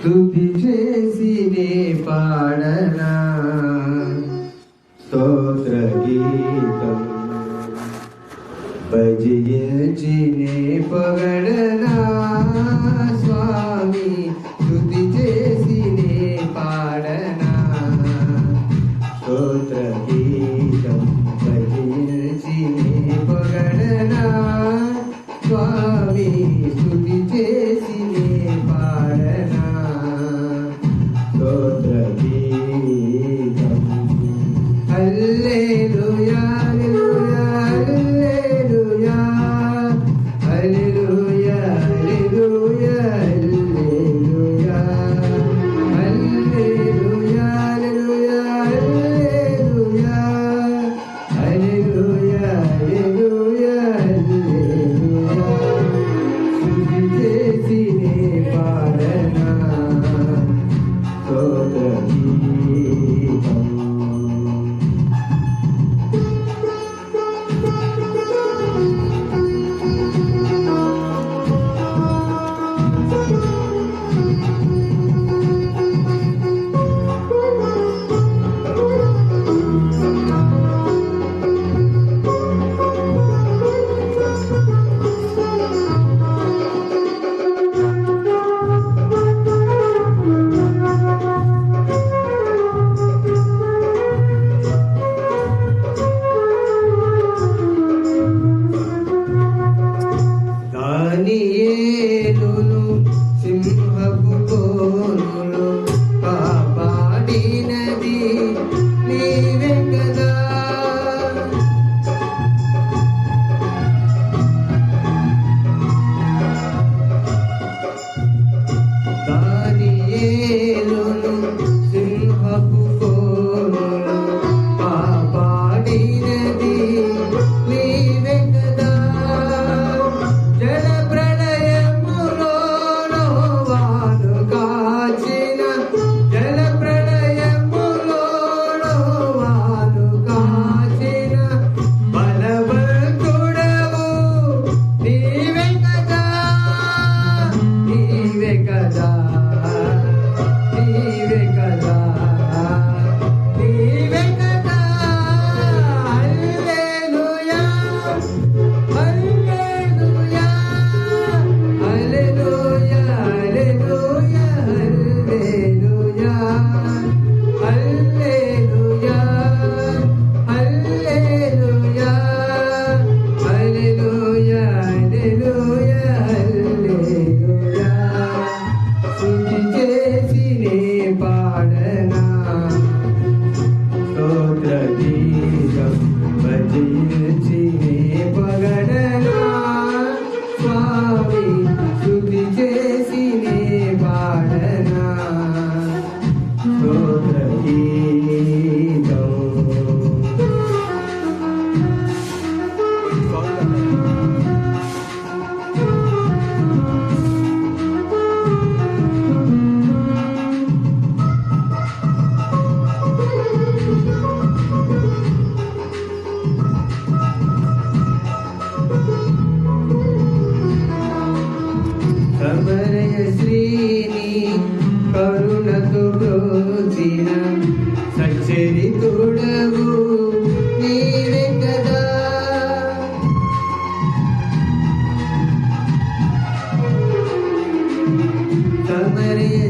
స్థుతి చేసి నే పాడనా? స్తోత్ర గీతం. భజయచి నే పగడనా? స్వామి స్థుతి చేసి నే పాడనా? స్తోత్ర good. Uh, E. where it is.